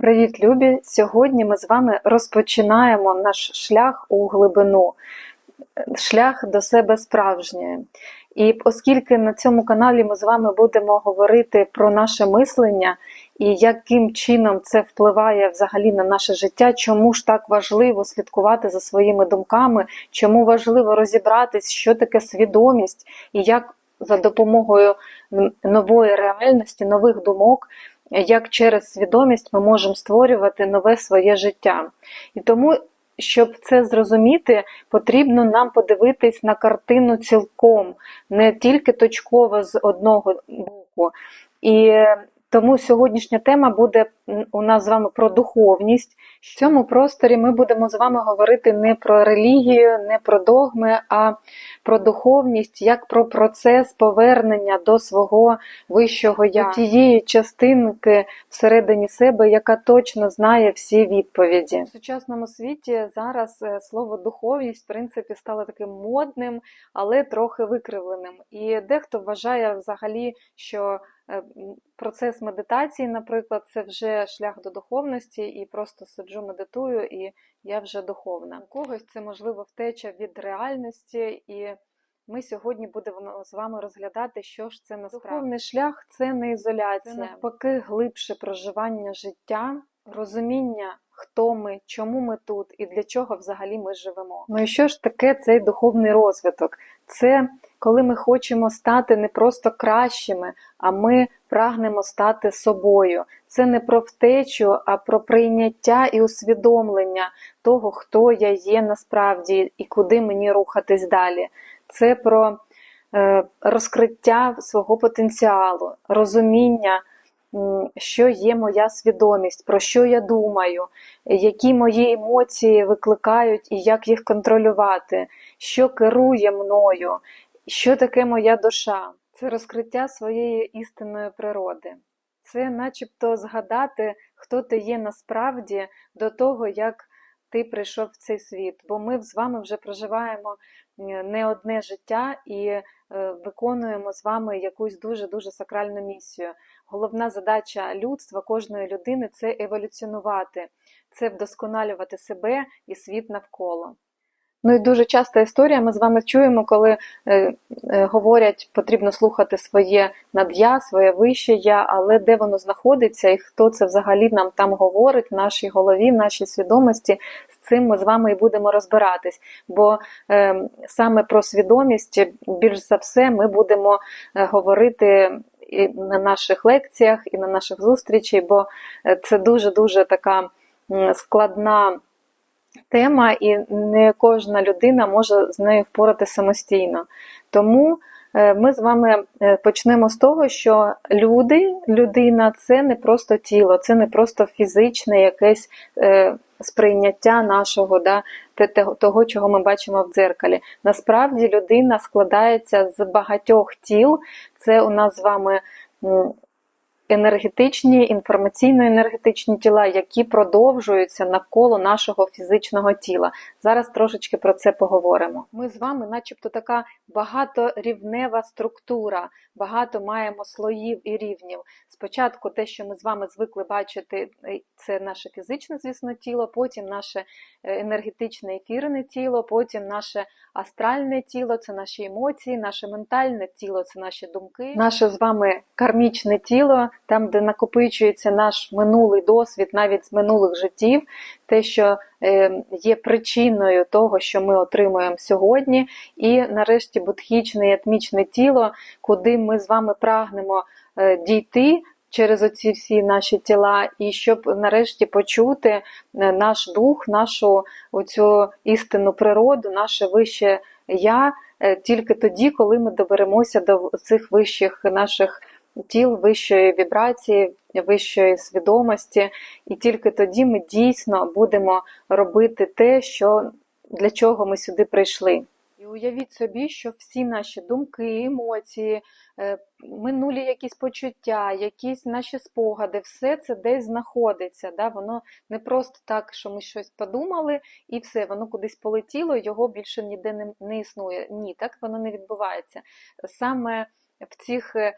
Привіт, любі! Сьогодні ми з вами розпочинаємо наш шлях у глибину, шлях до себе справжньої. І оскільки на цьому каналі ми з вами будемо говорити про наше мислення і яким чином це впливає взагалі на наше життя, чому ж так важливо слідкувати за своїми думками, чому важливо розібратись, що таке свідомість і як за допомогою нової реальності, нових думок як через свідомість ми можемо створювати нове своє життя. І тому, щоб це зрозуміти, потрібно нам подивитись на картину цілком, не тільки точково з одного боку. І тому сьогоднішня тема буде у нас з вами про духовність. В цьому просторі ми будемо з вами говорити не про релігію, не про догми, а про духовність, як про процес повернення до свого вищого я, до тієї частинки всередині себе, яка точно знає всі відповіді. В сучасному світі зараз е, слово духовність, в принципі, стало таким модним, але трохи викривленим. І дехто вважає взагалі, що процес медитації, наприклад, це вже шлях до духовності, і просто сиджу, медитую, і я вже духовна. У когось це можливо втеча від реальності, і ми сьогодні будемо з вами розглядати, що ж це насправді. Духовний шлях це не ізоляція, це навпаки, глибше проживання життя, розуміння. Хто ми, чому ми тут і для чого взагалі ми живемо? Ну і що ж таке цей духовний розвиток? Це коли ми хочемо стати не просто кращими, а ми прагнемо стати собою. Це не про втечу, а про прийняття і усвідомлення того, хто я є насправді і куди мені рухатись далі. Це про е, розкриття свого потенціалу, розуміння. Що є моя свідомість, про що я думаю, які мої емоції викликають і як їх контролювати, що керує мною, що таке моя душа? Це розкриття своєї істинної природи. Це начебто згадати, хто ти є насправді до того, як ти прийшов в цей світ. Бо ми з вами вже проживаємо не одне життя і е, виконуємо з вами якусь дуже-дуже сакральну місію. Головна задача людства, кожної людини це еволюціонувати, це вдосконалювати себе і світ навколо. Ну і дуже часта історія ми з вами чуємо, коли е, е, говорять, потрібно слухати своє над'я, своє вище я, але де воно знаходиться і хто це взагалі нам там говорить в нашій голові, в нашій свідомості, з цим ми з вами і будемо розбиратись. Бо е, саме про свідомість більш за все ми будемо е, говорити. І на наших лекціях, і на наших зустрічей, бо е, це дуже-дуже така складна тема, і не кожна людина може з нею впорати самостійно. Тому ми з вами е, почнемо з того, що люди, людина це не просто тіло, це не просто фізичне якесь е, сприйняття нашого, да, того, чого ми бачимо в дзеркалі. Насправді людина складається з багатьох тіл. Це у нас з вами енергетичні, інформаційно-енергетичні тіла, які продовжуються навколо нашого фізичного тіла. Зараз трошечки про це поговоримо. Ми з вами, начебто, така багаторівнева структура, багато маємо слоїв і рівнів. Спочатку те, що ми з вами звикли бачити, е, це наше фізичне, звісно, тіло, потім наше е, енергетичне ефірне тіло, потім наше астральне тіло це наші емоції, наше ментальне тіло це наші думки, наше з вами кармічне тіло, там, де накопичується наш минулий досвід, навіть з минулих життів, те, що є причиною того, що ми отримуємо сьогодні, і нарешті будхічне і атмічне тіло, куди ми з вами прагнемо е, дійти. Через оці всі наші тіла, і щоб нарешті почути е, наш дух, нашу оцю істинну природу, наше вище я тільки тоді, коли ми доберемося до цих вищих наших тіл вищої вібрації, вищої свідомості, і тільки тоді ми дійсно будемо робити те, що, для чого ми сюди прийшли. І уявіть собі, що всі наші думки, емоції, е, минулі якісь почуття, якісь наші спогади, все це десь знаходиться. Да? Воно не просто так, що ми щось подумали, і все, воно кудись полетіло, його більше ніде не, не існує. Ні, так воно не відбувається. Саме в цих е,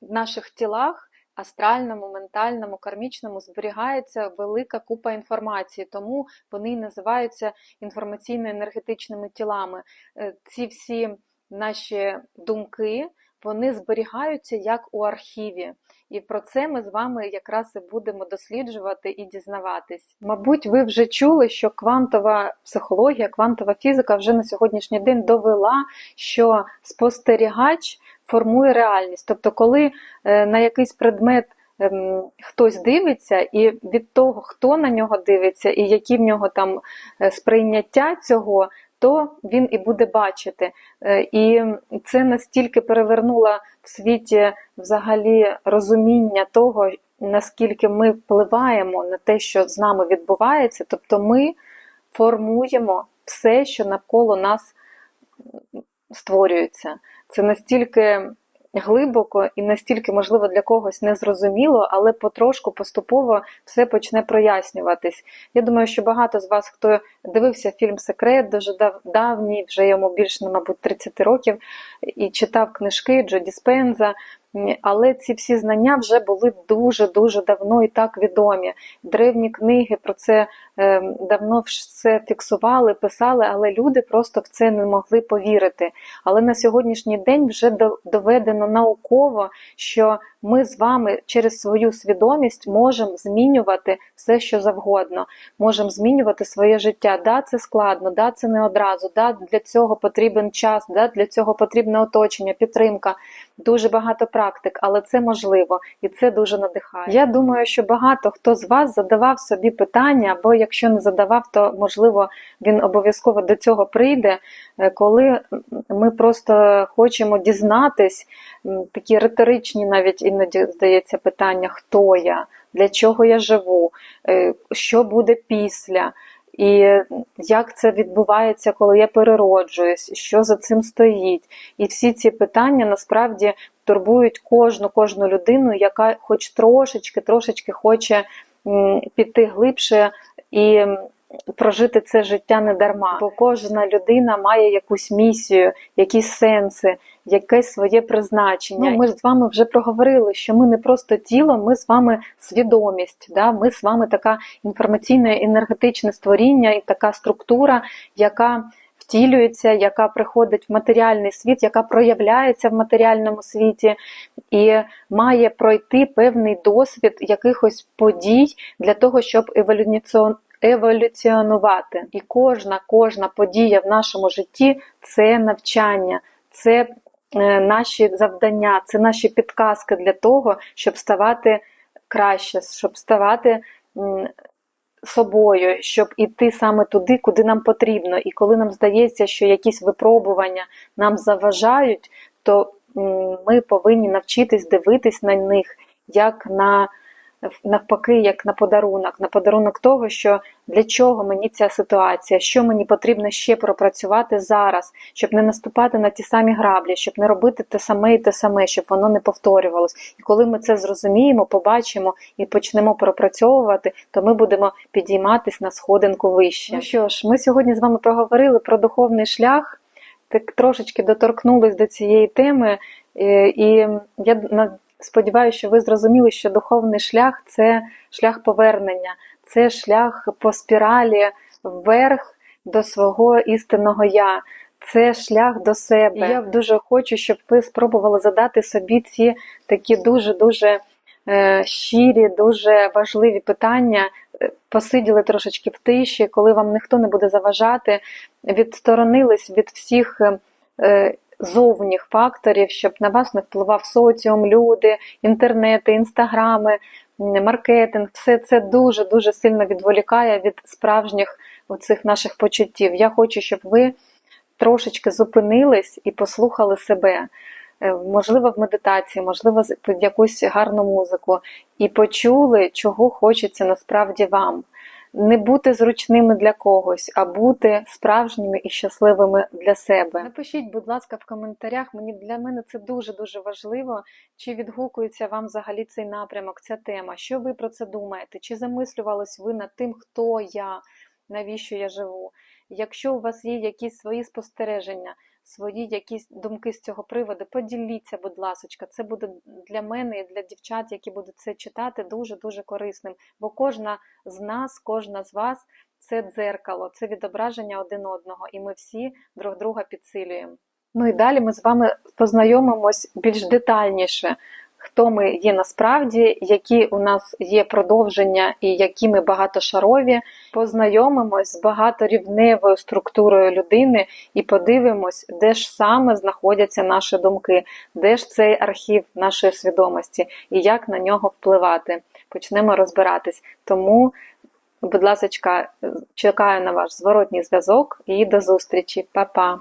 наших тілах астральному, ментальному, кармічному зберігається велика купа інформації, тому вони називаються інформаційно-енергетичними тілами. Е, Ці всі наші думки вони зберігаються як у архіві. І про це ми з вами якраз і будемо досліджувати і дізнаватись. Мабуть, ви вже чули, що квантова психологія, квантова фізика вже на сьогоднішній день довела, що спостерігач формує реальність. Тобто, коли е, на якийсь предмет ем, хтось дивиться, і від того, хто на нього дивиться, і які в нього там е, сприйняття цього, то він і буде бачити. Е, І це настільки перевернуло в світі взагалі розуміння того, наскільки ми впливаємо на те, що з нами відбувається, тобто ми формуємо все, що навколо нас створюється. Це настільки глибоко і настільки, можливо, для когось незрозуміло, але потрошку, поступово все почне прояснюватись. Я думаю, що багато з вас, хто дивився фільм Секрет, дуже дав- давній, вже йому більше, ну, мабуть, 30 років, і читав книжки Джо Діспенза. Але ці всі знання вже були дуже-дуже давно і так відомі. Древні книги про це е, давно все фіксували, писали, але люди просто в це не могли повірити. Але на сьогоднішній день вже до- доведено науково, що ми з вами через свою свідомість можемо змінювати все, що завгодно. Можемо змінювати своє життя. Да, це складно, да, це не одразу. Да, для цього потрібен час, да, для цього потрібне оточення, підтримка. Дуже багато практик, але це можливо і це дуже надихає. Я думаю, що багато хто з вас задавав собі питання, або якщо не задавав, то можливо він обов'язково до цього прийде, е, коли ми просто хочемо дізнатись такі риторичні, навіть іноді здається, питання: хто я, для чого я живу, е, що буде після. І як це відбувається, коли я перероджуюсь, що за цим стоїть. І всі ці питання насправді турбують кожну кожну людину, яка хоч трошечки, трошечки хоче піти глибше і прожити це життя не дарма. Бо кожна людина має якусь місію, якісь сенси, якесь своє призначення. Ну, ми ж з вами вже проговорили, що ми не просто тіло, ми з вами свідомість. Да? Ми з вами така інформаційне енергетичне створіння і така структура, яка втілюється, яка приходить в матеріальний світ, яка проявляється в матеріальному світі, і має пройти певний досвід якихось подій для того, щоб еволюціон еволюціонувати. І кожна кожна подія в нашому житті це навчання, це е, наші завдання, це наші підказки для того, щоб ставати краще, щоб ставати собою, щоб іти саме туди, куди нам потрібно. І коли нам здається, що якісь випробування нам заважають, то ми повинні навчитись дивитись на них як на навпаки, як на подарунок, на подарунок того, що для чого мені ця ситуація, що мені потрібно ще пропрацювати зараз, щоб не наступати на ті самі граблі, щоб не робити те саме і те саме, щоб воно не повторювалось. І коли ми це зрозуміємо, побачимо і почнемо пропрацьовувати, то ми будемо підійматись на сходинку вище. Ну що ж, ми сьогодні з вами проговорили про духовний шлях. Так трошечки доторкнулись до цієї теми, е, і я на- сподіваюся, що ви зрозуміли, що духовний шлях це шлях повернення, це шлях по спіралі вверх до свого істинного я. Це шлях до себе. Я дуже хочу, щоб ви спробували задати собі ці такі дуже-дуже е, щирі, дуже важливі питання. Е, Посиділи трошечки в тиші, коли вам ніхто не буде заважати, відсторонились від всіх е, зовніх факторів, щоб на вас не впливав соціум, люди, інтернети, інстаграми, маркетинг. Все це дуже дуже сильно відволікає від справжніх оцих наших почуттів. Я хочу, щоб ви трошечки зупинились і послухали себе. Е, Можливо, в медитації, можливо, під якусь гарну музику, і почули, чого хочеться насправді вам. Не бути зручними для когось, а бути справжніми і щасливими для себе. Напишіть, будь ласка, в коментарях. Мені для мене це дуже дуже важливо. Чи відгукується вам взагалі цей напрямок, ця тема? Що ви про це думаєте? Чи замислювались ви над тим, хто я, навіщо я живу? Якщо у вас є якісь свої спостереження, свої якісь думки з цього приводу, поділіться, будь ласка. Це буде для мене і для дівчат, які будуть це читати, дуже-дуже корисним. Бо кожна з нас, кожна з вас це дзеркало, це відображення один одного, і ми всі друг друга підсилюємо. Ну і далі ми з вами познайомимось більш детальніше, хто ми є насправді, які у нас є продовження і які ми багатошарові. Познайомимось з багаторівневою структурою людини і подивимось, де ж саме знаходяться наші думки, де ж цей архів нашої свідомості і як на нього впливати. Почнемо розбиратись. Тому, будь ласка, чекаю на ваш зворотній зв'язок і до зустрічі, Па-па!